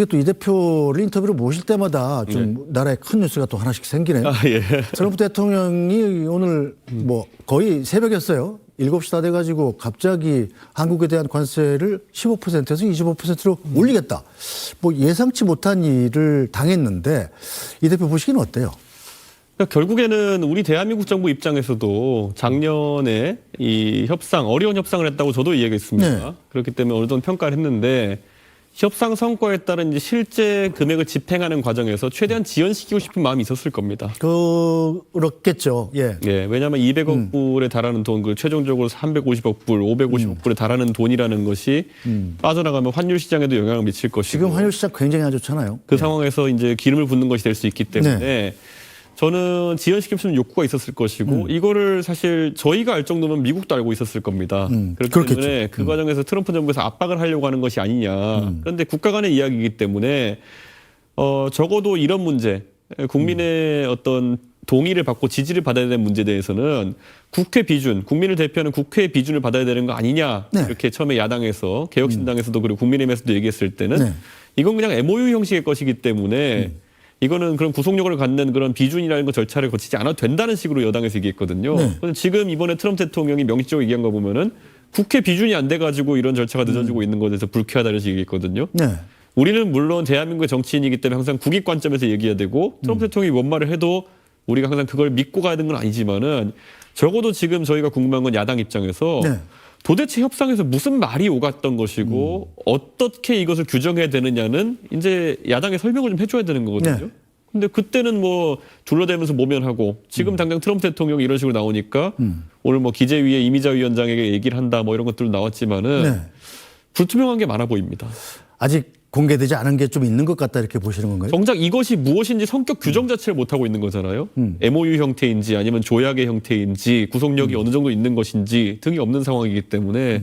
어떻게 또 이 대표를 인터뷰로 모실 때마다 좀 나라에 큰 뉴스가 또 하나씩 생기네요. 아, 예. 트럼프 대통령이 오늘 뭐 거의 새벽이었어요. 7시 다 돼가지고 갑자기 한국에 대한 관세를 15%에서 25%로 올리겠다. 뭐 예상치 못한 일을 당했는데 이 대표 보시기는 어때요? 그러니까 결국에는 우리 대한민국 정부 입장에서도 작년에 이 협상 어려운 협상을 했다고 저도 이야기했습니다. 네. 그렇기 때문에 어느 정도 평가를 했는데 협상 성과에 따른 이제 실제 금액을 집행하는 과정에서 최대한 지연시키고 싶은 마음이 있었을 겁니다. 그렇겠죠. 예. 예, 왜냐하면 200억 불에 달하는 돈, 그 최종적으로 350억 불, 550억 불에 달하는 돈이라는 것이 빠져나가면 환율 시장에도 영향을 미칠 것이고 지금 환율 시장 굉장히 안 좋잖아요. 그 상황에서 이제 기름을 붓는 것이 될 수 있기 때문에 네. 저는 지연시킬 수 있는 욕구가 있었을 것이고 음. 이거를 사실 저희가 알 정도면 미국도 알고 있었을 겁니다. 음, 그렇기 그렇겠죠. 때문에 그 과정에서 트럼프 정부에서 압박을 하려고 하는 것이 아니냐. 음. 그런데 국가 간의 이야기이기 때문에 어 적어도 이런 문제 국민의 음. 어떤 동의를 받고 지지를 받아야 되는 문제에 대해서는 국회 비준, 국민을 대표하는 국회 비준을 받아야 되는 거 아니냐 네. 이렇게 처음에 야당에서 개혁신당에서도 그리고 국민의힘에서도 얘기했을 때는 네. 이건 그냥 MOU 형식의 것이기 때문에 음. 이거는 그런 구속력을 갖는 그런 비준이라는 거 절차를 거치지 않아도 된다는 식으로 여당에서 얘기했거든요. 네. 지금 이번에 트럼프 대통령이 명시적으로 얘기한 거 보면은 국회 비준이 안 돼가지고 이런 절차가 늦어지고 있는 것에 대해서 불쾌하다는 식으로 얘기했거든요. 네. 우리는 물론 대한민국의 정치인이기 때문에 항상 국익 관점에서 얘기해야 되고 트럼프 대통령이 뭔 말을 해도 우리가 항상 그걸 믿고 가야 되는 건 아니지만은 적어도 지금 저희가 궁금한 건 야당 입장에서 네. 도대체 협상에서 무슨 말이 오갔던 것이고 어떻게 이것을 규정해야 되느냐는 이제 야당에 설명을 좀 해줘야 되는 거거든요. 네. 근데 그때는 뭐 둘러대면서 모면하고 지금 당장 트럼프 대통령이 이런 식으로 나오니까 오늘 뭐 기재위의 이미자 위원장에게 얘기를 한다 뭐 이런 것들 나왔지만은 네. 불투명한 게 많아 보입니다. 아직 공개되지 않은 게 좀 있는 것 같다 이렇게 보시는 건가요? 정작 이것이 무엇인지 성격 규정 자체를 못 하고 있는 거잖아요. MOU 형태인지 아니면 조약의 형태인지 구속력이 어느 정도 있는 것인지 등이 없는 상황이기 때문에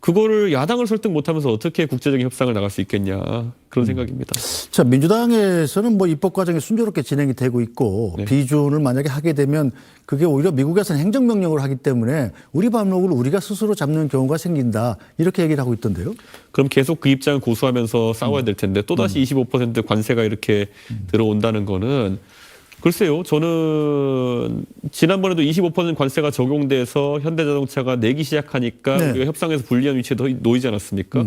그거를 야당을 설득 못하면서 어떻게 국제적인 협상을 나갈 수 있겠냐 그런 생각입니다. 자, 민주당에서는 뭐 입법 과정이 순조롭게 진행이 되고 있고 네. 비준을 만약에 하게 되면 그게 오히려 미국에서는 행정명령을 하기 때문에 우리 밥록을 우리가 스스로 잡는 경우가 생긴다 이렇게 얘기를 하고 있던데요. 그럼 계속 그 입장을 고수하면서 싸워야 될 텐데 또 다시 25% 관세가 이렇게 들어온다는 거는 글쎄요. 저는 지난번에도 25% 관세가 적용돼서 현대자동차가 내기 시작하니까 네. 우리가 협상에서 불리한 위치에 더 놓이지 않았습니까?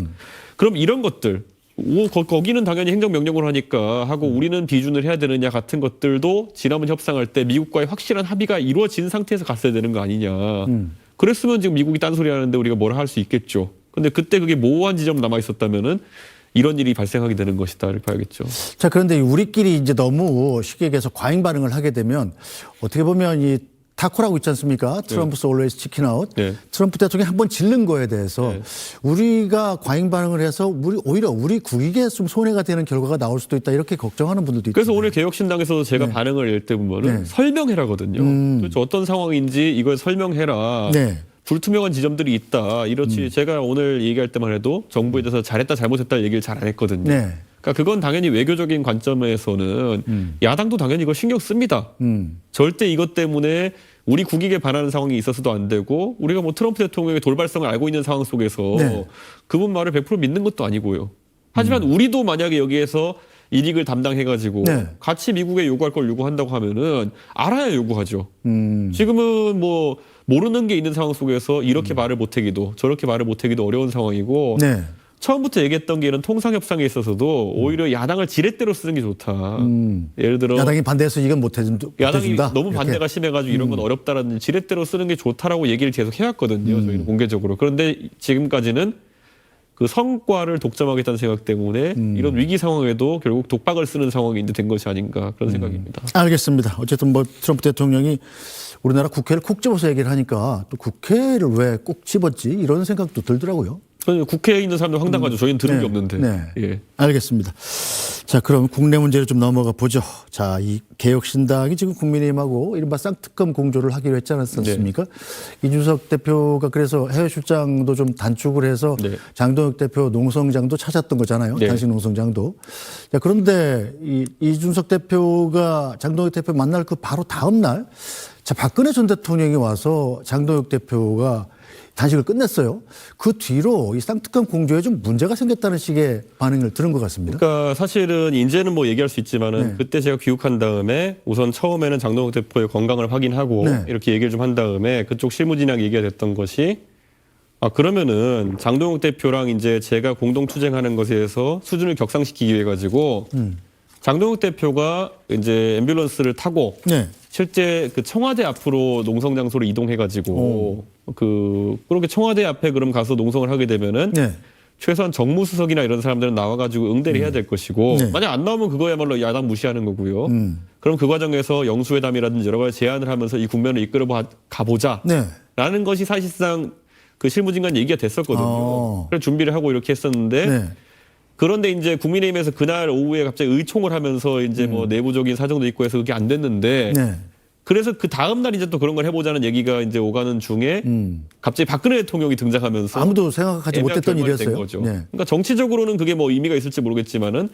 그럼 이런 것들 오, 거, 거기는 당연히 행정명령으로 하니까 하고 우리는 비준을 해야 되느냐 같은 것들도 지난번 협상할 때 미국과의 확실한 합의가 이루어진 상태에서 갔어야 되는 거 아니냐. 그랬으면 지금 미국이 딴소리 하는데 우리가 뭐라 할 수 있겠죠. 근데 그때 그게 모호한 지점 남아 있었다면은 이런 일이 발생하게 되는 것이다 이렇게 봐야겠죠. 자, 그런데 우리끼리 이제 너무 쉽게 얘기해서 과잉 반응을 하게 되면 어떻게 보면 이 타코라고 있지 않습니까? 트럼프스 always chicken out. 네. 트럼프 대통령이 한 번 질른 거에 대해서 네. 우리가 과잉 반응을 해서 우리 오히려 우리 국익에 좀 손해가 되는 결과가 나올 수도 있다 이렇게 걱정하는 분들도 있죠. 그래서 오늘 개혁신당에서도 제가 반응을 낼때 보면은 네. 설명해라거든요. 도대체 어떤 상황인지 이걸 설명해라. 네. 불투명한 지점들이 있다. 이렇지 제가 오늘 얘기할 때만 해도 정부에 대해서 잘했다 잘못했다 얘기를 잘 안 했거든요. 네. 그러니까 그건 당연히 외교적인 관점에서는 야당도 당연히 이거 신경 씁니다. 음. 절대 이것 때문에 우리 국익에 반하는 상황이 있어서도 안 되고 우리가 뭐 트럼프 대통령의 돌발성을 알고 있는 상황 속에서 네. 그분 말을 100% 믿는 것도 아니고요. 하지만 우리도 만약에 여기에서 이익을 담당해가지고 네. 같이 미국에 요구할 걸 요구한다고 하면은 알아야 요구하죠. 음. 지금은 뭐 모르는 게 있는 상황 속에서 이렇게 말을 못하기도 저렇게 말을 못하기도 어려운 상황이고 네. 처음부터 얘기했던 게 이런 통상 협상에 있어서도 오히려 야당을 지렛대로 쓰는 게 좋다. 음. 예를 들어 야당이 반대해서 이건 못 해준다. 야당이 너무 이렇게. 음. 반대가 심해가지고 이런 건 어렵다라는 지렛대로 쓰는 게 좋다라고 얘기를 계속 해왔거든요. 음. 저희는 공개적으로. 그런데 지금까지는 그 성과를 독점하겠다는 생각 때문에 음. 이런 위기 상황에도 결국 독박을 쓰는 상황이 이제 된 것이 아닌가 음. 그런 생각입니다. 알겠습니다. 어쨌든 뭐 트럼프 대통령이 우리나라 국회를 콕 집어서 얘기를 하니까 또 국회를 왜 꼭 집었지 이런 생각도 들더라고요. 국회에 있는 사람들 황당하죠. 저희는 들은 네. 게 없는데. 네. 예. 알겠습니다. 자, 그럼 국내 문제로 좀 넘어가 보죠. 자, 이 개혁신당이 지금 국민의힘하고 이른바 쌍특검 공조를 하기로 했지 않았습니까? 네. 이준석 대표가 그래서 해외 출장도 좀 단축을 해서 네. 장동혁 대표 농성장도 찾았던 거잖아요. 네. 당시 농성장도. 자, 그런데 이 이준석 대표가 장동혁 대표 만날 그 바로 다음 날 자, 박근혜 전 대통령이 와서 장동혁 대표가 단식을 끝냈어요. 그 뒤로 이 쌍특검 공조에 좀 문제가 생겼다는 식의 반응을 들은 것 같습니다. 그러니까 사실은 이제는 뭐 얘기할 수 있지만은 네. 그때 제가 귀국한 다음에 우선 처음에는 장동욱 대표의 건강을 확인하고 네. 이렇게 얘기를 좀 한 다음에 그쪽 실무진하고 얘기가 됐던 것이 아 그러면은 장동욱 대표랑 이제 제가 공동 투쟁하는 것에 대해서 수준을 격상시키기 위해 가지고 음. 장동욱 대표가 이제 앰뷸런스를 타고 네. 실제 그 청와대 앞으로 농성 장소로 이동해 가지고 그 그렇게 청와대 앞에 그럼 가서 농성을 하게 되면은 네. 최소한 정무수석이나 이런 사람들은 나와가지고 응대를 해야 될 것이고 네. 만약 안 나오면 그거야말로 야당 무시하는 거고요. 음. 그럼 그 과정에서 영수회담이라든지 여러 가지 제안을 하면서 이 국면을 이끌어 봐- 가보자라는 네. 것이 사실상 그 실무진 간 얘기가 됐었거든요. 어. 그래서 준비를 하고 이렇게 했었는데 네. 그런데 이제 국민의힘에서 그날 오후에 갑자기 의총을 하면서 이제 뭐 내부적인 사정도 있고 해서 그게 안 됐는데 음. 네. 그래서 그 다음 날 이제 또 그런 걸 해보자는 얘기가 이제 오가는 중에 음. 갑자기 박근혜 대통령이 등장하면서 아무도 생각하지 애매한 못했던 결말이 된 일이었어요. 거죠. 네. 그러니까 정치적으로는 그게 뭐 의미가 있을지 모르겠지만은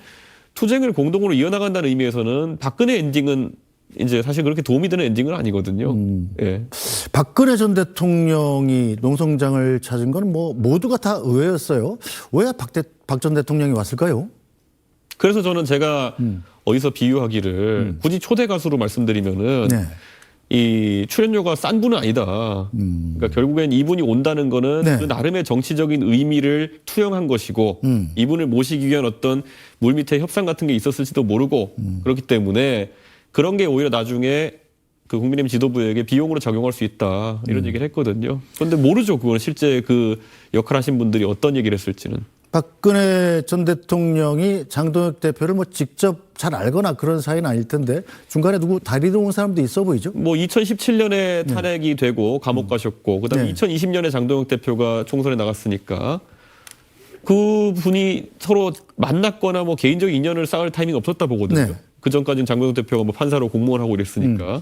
투쟁을 공동으로 이어나간다는 의미에서는 박근혜 엔딩은 이제 사실 그렇게 도움이 되는 엔딩은 아니거든요. 음. 예. 박근혜 전 대통령이 농성장을 찾은 건 뭐 모두가 다 의외였어요. 왜 박 전 대통령이 왔을까요? 그래서 저는 제가 음. 어디서 비유하기를 굳이 초대 가수로 말씀드리면은 네. 이 출연료가 싼 분은 아니다. 그러니까 결국엔 이분이 온다는 거는 음. 네. 그 나름의 정치적인 의미를 투영한 것이고 음. 이분을 모시기 위한 어떤 물밑에 협상 같은 게 있었을지도 모르고 음. 그렇기 때문에 그런 게 오히려 나중에 그 국민의힘 지도부에게 비용으로 적용할 수 있다 이런 음. 얘기를 했거든요. 그런데 모르죠. 그건 실제 그 역할 하신 분들이 어떤 얘기를 했을지는. 박근혜 전 대통령이 장동혁 대표를 뭐 직접 잘 알거나 그런 사이는 아닐 텐데 중간에 누구 다리로 온 사람도 있어 보이죠? 뭐 2017년에 탄핵이 되고 감옥 가셨고 그다음에 네. 2020년에 장동혁 대표가 총선에 나갔으니까 그 분이 서로 만났거나 뭐 개인적 인연을 쌓을 타이밍이 없었다 보거든요. 네. 그 전까지는 장동혁 대표가 뭐 판사로 공무원 하고 이랬으니까.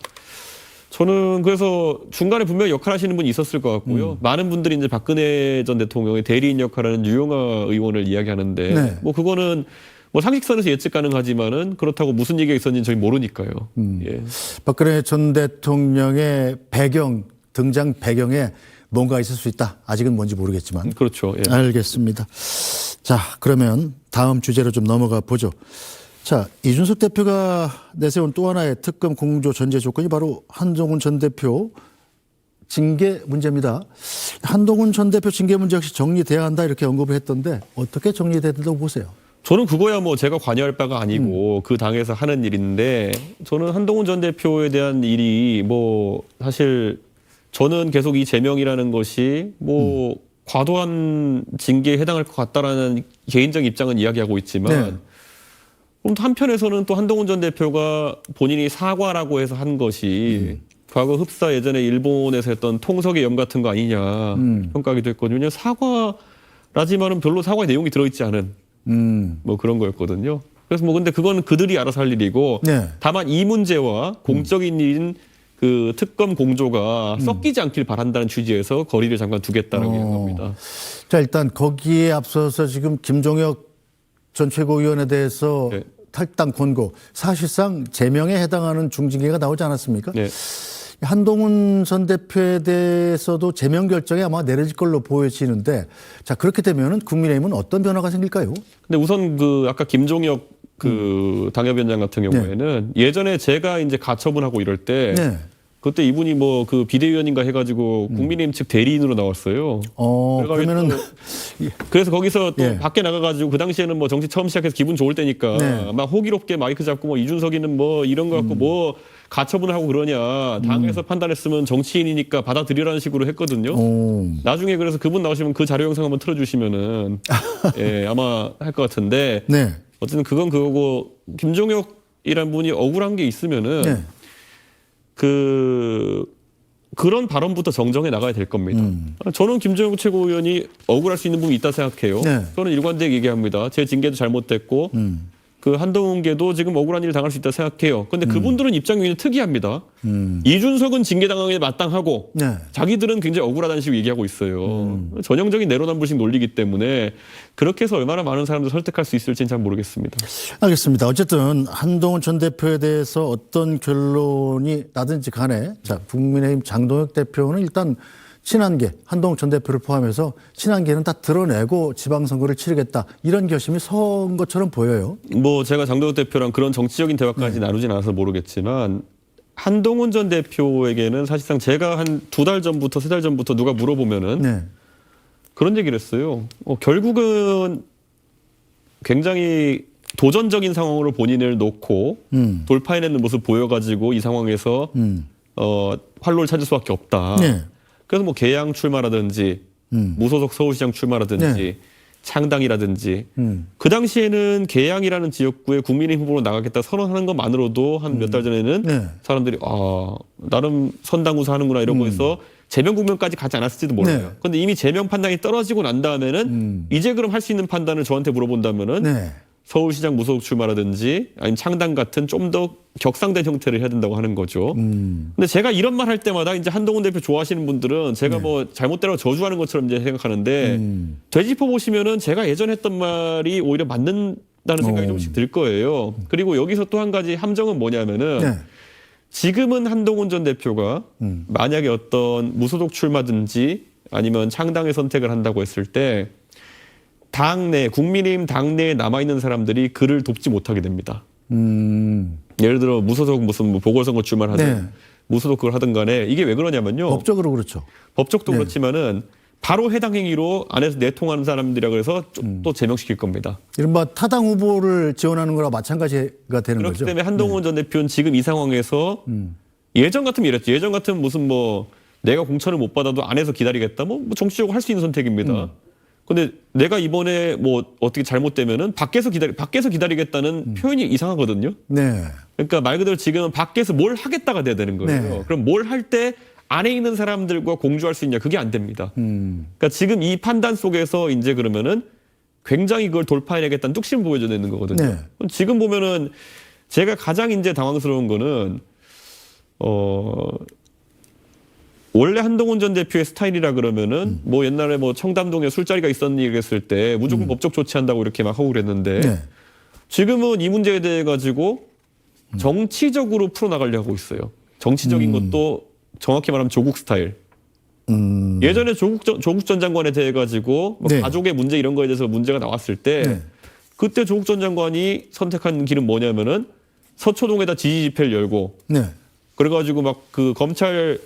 저는 그래서 중간에 분명히 역할 하시는 분이 있었을 것 같고요. 많은 분들이 이제 박근혜 전 대통령의 대리인 역할하는 유영아 의원을 이야기하는데 네. 뭐 그거는 뭐 상식선에서 예측 가능하지만은 그렇다고 무슨 얘기가 있었는지 저희 모르니까요. 예. 박근혜 전 대통령의 배경 등장 배경에 뭔가 있을 수 있다. 아직은 뭔지 모르겠지만. 그렇죠. 예. 알겠습니다. 자, 그러면 다음 주제로 좀 넘어가 보죠. 자, 이준석 대표가 내세운 또 하나의 특검 공조 전제 조건이 바로 한동훈 전 대표 징계 문제입니다. 한동훈 전 대표 징계 문제 역시 정리돼야 한다 이렇게 언급을 했던데 어떻게 정리된다고 보세요? 저는 그거야 뭐 제가 관여할 바가 음. 아니고 그 당에서 하는 일인데 저는 한동훈 전 대표에 대한 일이 뭐 사실 저는 계속 이 제명이라는 것이 뭐 음. 과도한 징계에 해당할 것 같다라는 개인적 입장은 이야기하고 있지만 네. 그럼 또 한편에서는 또 한동훈 전 대표가 본인이 사과라고 해서 한 것이 음. 과거 흡사 예전에 일본에서 했던 통석의 염 같은 거 아니냐 음. 평가하기도 했거든요. 사과라지만은 별로 사과의 내용이 들어있지 않은 음, 뭐 그런 거였거든요. 그래서 뭐 근데 그건 그들이 알아서 할 일이고 네. 다만 이 문제와 공적인 일인 그 특검 공조가 섞이지 않길 바란다는 취지에서 거리를 잠깐 두겠다라고 어. 얘기합니다. 자, 일단 거기에 앞서서 지금 김종혁 전 최고위원에 대해서 네. 탈당 권고 사실상 제명에 해당하는 중징계가 나오지 않았습니까? 네. 한동훈 전 대표에 대해서도 제명 결정이 아마 내려질 걸로 보여지는데 자 그렇게 되면은 국민의힘은 어떤 변화가 생길까요? 근데 우선 그 아까 김종혁 그 당협위원장 같은 경우에는 예전에 제가 이제 가처분하고 이럴 때 네. 그때 이분이 뭐 그 비대위원인가 해가지고 국민의힘 측 대리인으로 나왔어요. 어 그래가지고 그러면은 또 그래서 거기서 또 예. 밖에 나가가지고 그 당시에는 뭐 정치 처음 시작해서 기분 좋을 때니까 네. 막 호기롭게 마이크 잡고 뭐 이준석이는 뭐 이런 거 갖고 음. 뭐 가처분을 하고 그러냐 당에서 판단했으면 정치인이니까 받아들이라는 식으로 했거든요. 어, 나중에 그래서 그분 나오시면 그 자료 영상 한번 틀어주시면은 예 아마 할 것 같은데 네. 어쨌든 그건 그거고 김종혁이란 분이 억울한 게 있으면은 네. 그 그런 발언부터 정정해 나가야 될 겁니다. 음. 저는 김정욱 최고위원이 억울할 수 있는 부분이 있다 생각해요. 네. 저는 일관되게 얘기합니다. 제 징계도 잘못됐고 음. 그 한동훈계도 지금 억울한 일을 당할 수 있다 생각해요. 근데 그분들은 입장이 굉장히 특이합니다. 음. 이준석은 징계 당하기 마땅하고 네. 자기들은 굉장히 억울하다는 식으로 얘기하고 있어요. 음. 전형적인 내로남불식 논리기 때문에 그렇게 해서 얼마나 많은 사람들 설득할 수 있을지는 잘 모르겠습니다. 알겠습니다. 어쨌든 한동훈 전 대표에 대해서 어떤 결론이 나든지 간에 자 국민의힘 장동혁 대표는 일단 친한계 한동훈 전 대표를 포함해서 친한계는 다 드러내고 지방선거를 치르겠다 이런 결심이 선 것처럼 보여요. 뭐 제가 장도혁 대표랑 그런 정치적인 대화까지 나누진 않아서 모르겠지만 한동훈 전 대표에게는 사실상 제가 한 두 달 전부터 세 달 전부터 누가 물어보면은 네. 그런 얘기를 했어요. 어, 결국은 굉장히 도전적인 상황으로 본인을 놓고 음. 돌파해내는 모습 보여가지고 이 상황에서 음. 어, 활로를 찾을 수밖에 없다. 네. 그래서 뭐 개양 출마라든지 음. 무소속 서울시장 출마라든지 네. 창당이라든지 음. 그 당시에는 개양이라는 지역구에 국민의 후보로 나가겠다 선언하는 것만으로도 한 몇 달 전에는 네. 사람들이 아 나름 선당구사 하는구나 이러고 해서 제명 국면까지 가지 않았을지도 몰라요. 음. 네. 근데 이미 제명 판단이 떨어지고 난 다음에는 음. 이제 그럼 할 수 있는 판단을 저한테 물어본다면은 네. 서울시장 무소속 출마라든지 아니면 창당 같은 좀 더 격상된 형태를 해야 된다고 하는 거죠. 음. 근데 제가 이런 말 할 때마다 이제 한동훈 대표 좋아하시는 분들은 제가 네. 뭐 잘못대로 저주하는 것처럼 이제 생각하는데 음. 되짚어 보시면은 제가 예전 했던 말이 오히려 맞는다는 생각이 오. 조금씩 들 거예요. 그리고 여기서 또 한 가지 함정은 뭐냐면은 네. 지금은 한동훈 전 대표가 음. 만약에 어떤 무소속 출마든지 아니면 창당의 선택을 한다고 했을 때 당내 국민의힘 당내에 남아 있는 사람들이 그를 돕지 못하게 됩니다. 음. 예를 들어 무소속 무슨 뭐 보궐선거 출마를 하든 네. 무소속 그걸 하든 간에 이게 왜 그러냐면요. 법적으로 그렇죠. 법적도 네. 그렇지만은 바로 해당 행위로 안에서 내통하는 사람들이라 그래서 좀 음. 또 제명시킬 겁니다. 이른바 타당 후보를 지원하는 거랑 마찬가지가 되는 그렇기 거죠. 때문에 한동훈 전 대표는 지금 이 상황에서 음. 예전 같으면 이랬죠. 예전 같으면 무슨 뭐 내가 공천을 못 받아도 안에서 기다리겠다. 뭐, 뭐 정치적으로 할 수 있는 선택입니다. 음. 근데 내가 이번에 뭐 어떻게 잘못되면은 밖에서 기다리 밖에서 기다리겠다는 음. 표현이 이상하거든요. 네. 그러니까 말 그대로 지금은 밖에서 뭘 하겠다가 돼야 되는 거예요. 네. 그럼 뭘 할 때 안에 있는 사람들과 공조할 수 있냐? 그게 안 됩니다. 음. 그러니까 지금 이 판단 속에서 이제 그러면은 굉장히 그걸 돌파해내겠다는 뚝심을 보여줘야 되는 거거든요. 네. 그럼 지금 보면은 제가 가장 이제 당황스러운 거는 어 원래 한동훈 전 대표의 스타일이라 그러면은 음. 뭐 옛날에 뭐 청담동에 술자리가 있었니 그랬을 때 무조건 법적 조치한다고 이렇게 막 하고 그랬는데 음. 네. 지금은 이 문제에 대해 가지고 음. 정치적으로 풀어나가려 하고 있어요. 정치적인 것도 정확히 말하면 조국 스타일. 음. 예전에 조국 전, 조국 전 장관에 대해 가지고 뭐 네. 가족의 문제 이런 거에 대해서 문제가 나왔을 때 네. 그때 조국 전 장관이 선택한 길은 뭐냐면은 서초동에다 지지 집회를 열고 네. 그래가지고 막 그 검찰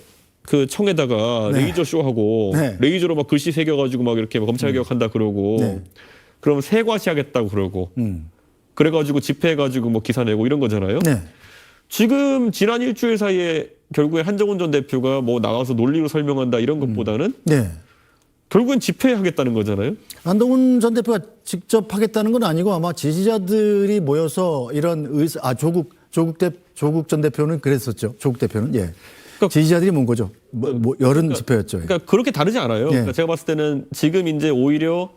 그 청에다가 네. 레이저 쇼하고 네. 레이저로 막 글씨 새겨가지고 막 이렇게 검찰 개혁한다 그러고 네. 그러면 세과시 하겠다고 그러고 음. 그래가지고 집회해가지고 뭐 기사 내고 이런 거잖아요. 네. 지금 지난 일주일 사이에 결국에 한정훈 전 대표가 뭐 나와서 논리로 설명한다 이런 것보다는 네. 결국엔 집회하겠다는 거잖아요. 한동훈 전 대표가 직접 하겠다는 건 아니고 아마 지지자들이 모여서 이런 의사 아 조국 조국 대 조국 전 대표는 그랬었죠. 조국 대표는 예. 그러니까- 지지자들이 모은 거죠. 뭐, 뭐 여름 집회였죠. 예. 그러니까 그렇게 다르지 않아요. 네. 그러니까 제가 봤을 때는 지금 이제 오히려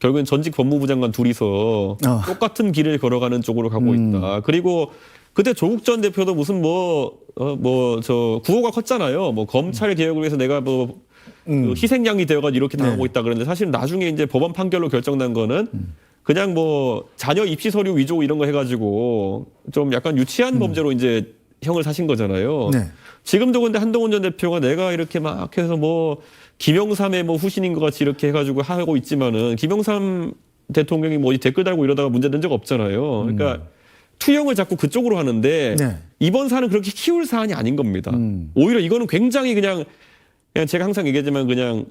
결국엔 전직 법무부 장관 둘이서 아. 똑같은 길을 걸어가는 쪽으로 가고 음. 있다. 그리고 그때 조국 전 대표도 무슨 뭐, 어, 뭐, 저, 구호가 컸잖아요. 뭐, 검찰 개혁을 위해서 내가 뭐, 음. 그 희생양이 되어가지고 이렇게 당하고 네. 있다 그러는데 사실 나중에 이제 법원 판결로 결정난 거는 음. 그냥 뭐, 자녀 입시 서류 위조 이런 거 해가지고 좀 약간 유치한 범죄로 이제 형을 사신 거잖아요. 음. 네. 지금도 근데 한동훈 전 대표가 내가 이렇게 막 해서 뭐 김영삼의 뭐 후신인 것 같이 이렇게 해가지고 하고 있지만은 김영삼 대통령이 뭐 댓글 달고 이러다가 문제된 적 없잖아요. 그러니까 투영을 자꾸 그쪽으로 하는데 네. 이번 사안은 그렇게 키울 사안이 아닌 겁니다. 음. 오히려 이거는 굉장히 그냥 그냥 제가 항상 얘기하지만 그냥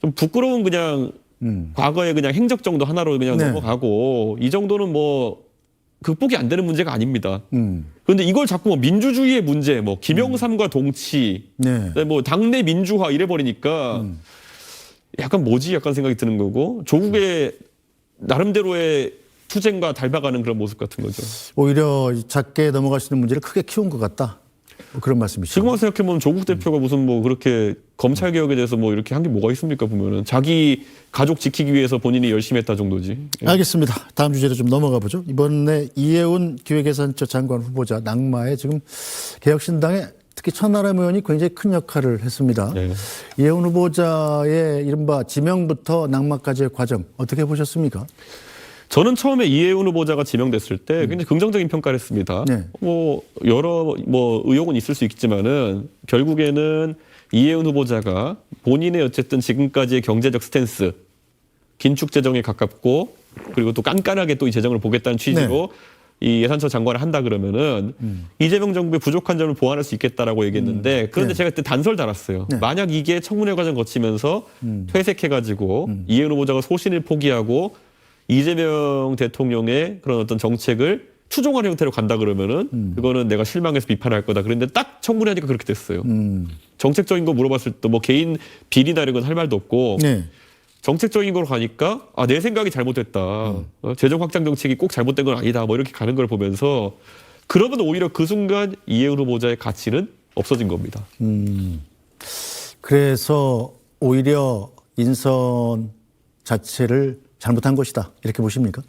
좀 부끄러운 그냥 음. 과거의 그냥 행적 정도 하나로 그냥 네. 넘어가고 이 정도는 뭐 극복이 안 되는 문제가 아닙니다. 음. 그런데 이걸 자꾸 뭐 민주주의의 문제, 뭐 김영삼과 동치, 네. 그다음에 뭐 당내 민주화 이래 버리니까 약간 뭐지 약간 생각이 드는 거고 조국의 나름대로의 투쟁과 닮아가는 그런 모습 같은 거죠. 오히려 작게 넘어갈 수 있는 문제를 크게 키운 것 같다. 뭐 그런 말씀이시죠. 지금 생각해 보면 조국 대표가 무슨 뭐 그렇게 검찰 개혁에 대해서 뭐 이렇게 한 게 뭐가 있습니까 보면은 자기 가족 지키기 위해서 본인이 열심히 했다 정도지. 예. 알겠습니다. 다음 주제로 좀 넘어가 보죠. 이번에 이해운 기획예산처 장관 후보자 낙마에 지금 개혁신당의 특히 천하람 의원이 굉장히 큰 역할을 했습니다. 네. 이해운 후보자의 이른바 지명부터 낙마까지의 과정 어떻게 보셨습니까? 저는 처음에 이해운 후보자가 지명됐을 때 굉장히 긍정적인 평가를 했습니다. 네. 뭐 여러 뭐 의혹은 있을 수 있겠지만은 결국에는 이혜은 후보자가 본인의 어쨌든 지금까지의 경제적 스탠스 긴축 재정에 가깝고 그리고 또 깐깐하게 또 이 재정을 보겠다는 취지로 이 예산처 장관을 한다 그러면은 이재명 정부의 부족한 점을 보완할 수 있겠다라고 얘기했는데 그런데 네. 제가 그때 단서를 달았어요. 네. 만약 이게 청문회 과정 거치면서 퇴색해가지고 이혜은 후보자가 소신을 포기하고 이재명 대통령의 그런 어떤 정책을 추종하는 형태로 간다 그러면은 그거는 내가 실망해서 비판할 거다. 그런데 딱 청문회 하니까 그렇게 됐어요. 음. 정책적인 거 물어봤을 때 뭐 개인 비리나 이런 건 할 말도 없고 네. 정책적인 걸로 가니까 아 내 생각이 잘못됐다. 어, 재정 확장 정책이 꼭 잘못된 건 아니다. 뭐 이렇게 가는 걸 보면서 그러면 오히려 그 순간 이해은 후보자의 가치는 없어진 겁니다. 그래서 오히려 인선 자체를 잘못한 것이다. 이렇게 보십니까?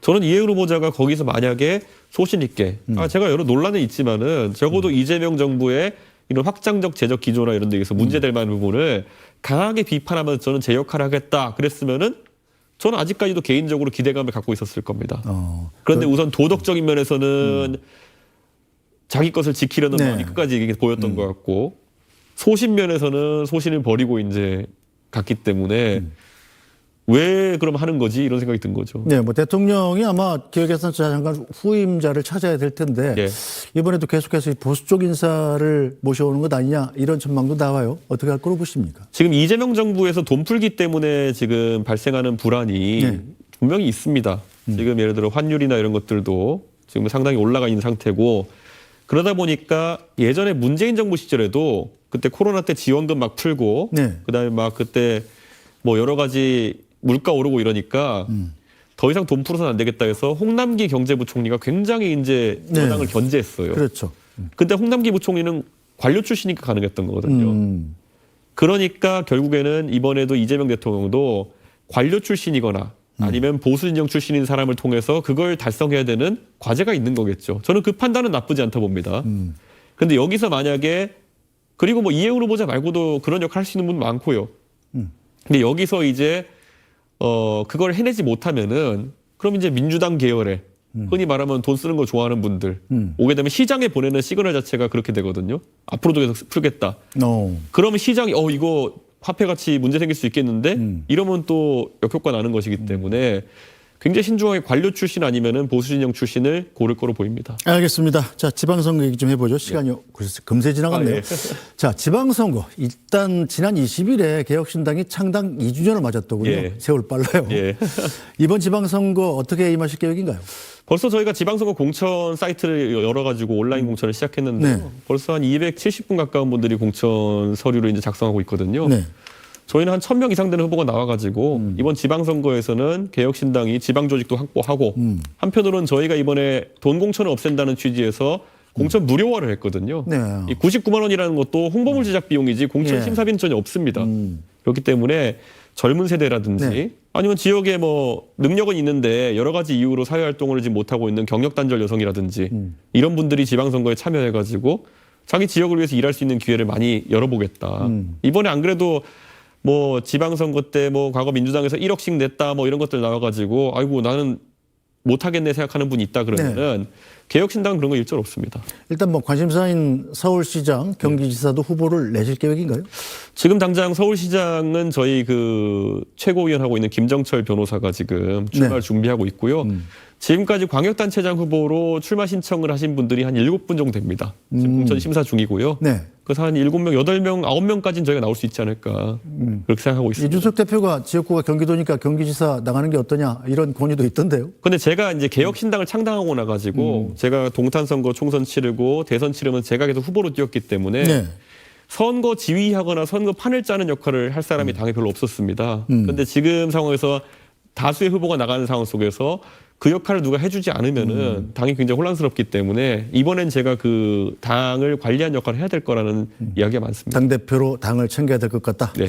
저는 이해은 후보자가 거기서 만약에 소신 있게 아 제가 여러 논란은 있지만은 적어도 이재명 정부의 이런 확장적 재적 기조나 이런 데에서 문제될 만한 부분을 강하게 비판하면서 저는 제 역할을 하겠다 그랬으면은 저는 아직까지도 개인적으로 기대감을 갖고 있었을 겁니다. 어. 그런데 우선 도덕적인 면에서는 자기 것을 지키려는 네. 마음이 끝까지 보였던 것 같고 소신 면에서는 소신을 버리고 이제 갔기 때문에 왜 그럼 하는 거지 이런 생각이 든 거죠. 네, 뭐 대통령이 아마 기획예산처 장관 후임자를 찾아야 될 텐데 예. 이번에도 계속해서 이 보수 쪽 인사를 모셔오는 것 아니냐 이런 전망도 나와요. 어떻게 할 거로 보십니까? 지금 이재명 정부에서 돈 풀기 때문에 지금 발생하는 불안이 네. 분명히 있습니다. 지금 예를 들어 환율이나 이런 것들도 지금 상당히 올라가 있는 상태고 그러다 보니까 예전에 문재인 정부 시절에도 그때 코로나 때 지원금 막 풀고 네. 그다음에 막 그때 뭐 여러 가지 물가 오르고 이러니까 더 이상 돈 풀어서는 안 되겠다 해서 홍남기 경제부총리가 굉장히 이제 네. 여당을 견제했어요. 그렇죠. 근데 홍남기 부총리는 관료 출신이니까 가능했던 거거든요. 음. 그러니까 결국에는 이번에도 이재명 대통령도 관료 출신이거나 음. 아니면 보수 진영 출신인 사람을 통해서 그걸 달성해야 되는 과제가 있는 거겠죠. 저는 그 판단은 나쁘지 않다 봅니다. 음. 근데 여기서 만약에 그리고 뭐 이해훈 후보자 말고도 그런 역할 할 수 있는 분 많고요. 음. 근데 여기서 이제 어 그걸 해내지 못하면은 그럼 이제 민주당 계열에 흔히 말하면 돈 쓰는 거 좋아하는 분들 음. 오게 되면 시장에 보내는 시그널 자체가 그렇게 되거든요. 앞으로도 계속 풀겠다. 어. 그러면 시장이 어 이거 화폐 가치 문제 생길 수 있겠는데 음. 이러면 또 역효과 나는 것이기 때문에 굉장히 신중하게 관료 출신 아니면은 보수 진영 출신을 고를 거로 보입니다. 알겠습니다. 자, 지방선거 얘기 좀 해보죠. 시간이 그래서 금세 지나갔네요. 아, 예. 자, 지방선거. 일단 지난 20일에 개혁신당이 창당 2주년을 맞았더군요. 예. 세월 빨라요. 예. 이번 지방선거 어떻게 임하실 계획인가요? 벌써 저희가 지방선거 공천 사이트를 열어가지고 온라인 공천을 시작했는데 네. 벌써 한 270분 가까운 분들이 공천 서류를 이제 작성하고 있거든요. 네. 저희는 한 1000명 이상 되는 후보가 나와가지고 이번 지방선거에서는 개혁신당이 지방조직도 확보하고 한편으로는 저희가 이번에 돈 공천을 없앤다는 취지에서 공천 무료화를 했거든요. 네. 이 99만 원이라는 것도 홍보물 제작 비용이지 공천 예. 심사비는 전혀 없습니다. 음. 그렇기 때문에 젊은 세대라든지 네. 아니면 지역에 뭐 능력은 있는데 여러 가지 이유로 사회 활동을 지금 못 하고 있는 경력 단절 여성이라든지 음. 이런 분들이 지방선거에 참여해 가지고 자기 지역을 위해서 일할 수 있는 기회를 많이 열어보겠다. 음. 이번에 안 그래도 뭐 지방선거 때 뭐 과거 민주당에서 1억씩 냈다 뭐 이런 것들 나와가지고 아이고 나는 못하겠네 생각하는 분이 있다 그러면은 네. 개혁신당 은 그런 거 일절 없습니다. 일단 뭐 관심사인 서울시장, 경기지사도 후보를 내실 계획인가요? 지금 당장 서울시장은 저희 그 최고위원 하고 있는 김정철 변호사가 지금 출마를 네. 준비하고 있고요. 지금까지 광역단체장 후보로 출마 신청을 하신 분들이 한 일곱 분 정도 됩니다. 지금 공천 심사 중이고요. 네. 그래서 한 일곱 명 여덟 명 아홉 명까지는 저희가 나올 수 있지 않을까 그렇게 생각하고 있습니다. 이준석 대표가 지역구가 경기도니까 경기지사 나가는 게 어떠냐 이런 권유도 있던데요. 근데 제가 이제 개혁신당을 창당하고 음. 나가지고 제가 동탄 선거 총선 치르고 대선 치르면 제가 계속 후보로 뛰었기 때문에 네. 선거 지휘하거나 선거 판을 짜는 역할을 할 음. 사람이 당에 별로 없었습니다. 그런데 지금 상황에서 다수의 후보가 나가는 상황 속에서 그 역할을 누가 해주지 않으면은 음. 당이 굉장히 혼란스럽기 때문에 이번엔 제가 그 당을 관리한 역할을 해야 될 거라는 음. 이야기가 많습니다. 당 대표로 당을 챙겨야 될 것 같다. 네,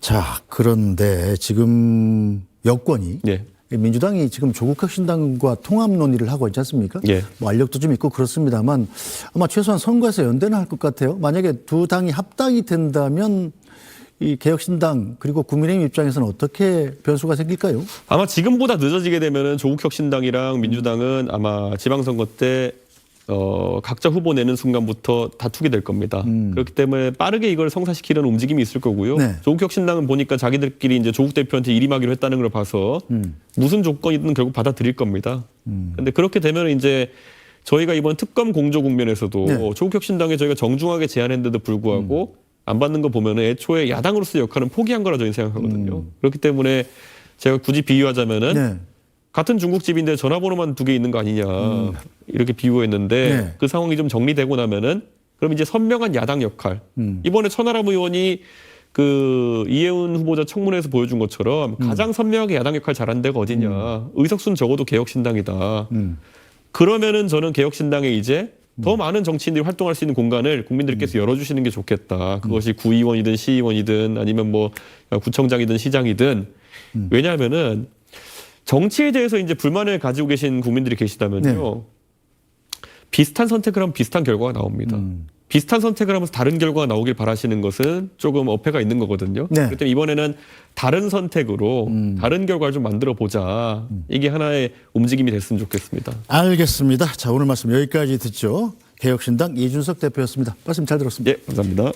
자, 그런데 지금 여권이 네, 민주당이 지금 조국 혁신당과 통합 논의를 하고 있지 않습니까? 예. 뭐 알력도 좀 있고 그렇습니다만 아마 최소한 선거에서 연대는 할 것 같아요. 만약에 두 당이 합당이 된다면 이 개혁신당 그리고 국민의힘 입장에서는 어떻게 변수가 생길까요? 아마 지금보다 늦어지게 되면은 조국혁신당이랑 민주당은 아마 지방선거 때 어, 각자 후보 내는 순간부터 다투게 될 겁니다. 그렇기 때문에 빠르게 이걸 성사시키려는 움직임이 있을 거고요. 네. 조국혁신당은 보니까 자기들끼리 이제 조국 대표한테 일임하기로 했다는 걸 봐서 무슨 조건이든 결국 받아들일 겁니다. 근데 그렇게 되면 이제 저희가 이번 특검 공조 국면에서도 네. 조국혁신당에 저희가 정중하게 제안했는데도 불구하고 안 받는 거 보면은 애초에 야당으로서의 역할은 포기한 거라 저희는 생각하거든요. 그렇기 때문에 제가 굳이 비유하자면은 네. 같은 중국집인데 전화번호만 두 개 있는 거 아니냐 이렇게 비유했는데 네. 그 상황이 좀 정리되고 나면은 그럼 이제 선명한 야당 역할. 이번에 천하람 의원이 그 이혜훈 후보자 청문회에서 보여준 것처럼 가장 선명하게 야당 역할 잘한 데가 어디냐. 의석수는 적어도 개혁신당이다. 그러면은 저는 개혁신당에 이제 더 많은 정치인들이 활동할 수 있는 공간을 국민들께서 열어주시는 게 좋겠다. 그것이 구의원이든 시의원이든 아니면 뭐 구청장이든 시장이든 왜냐하면은 정치에 대해서 이제 불만을 가지고 계신 국민들이 계시다면요. 비슷한 선택을 하면 비슷한 결과가 나옵니다. 비슷한 선택을 하면서 다른 결과가 나오길 바라시는 것은 조금 어폐가 있는 거거든요. 네. 때문에 이번에는 다른 선택으로 다른 결과를 좀 만들어 보자. 이게 하나의 움직임이 됐으면 좋겠습니다. 알겠습니다. 자, 오늘 말씀 여기까지 듣죠. 개혁신당 이준석 대표였습니다. 말씀 잘 들었습니다. 예, 감사합니다.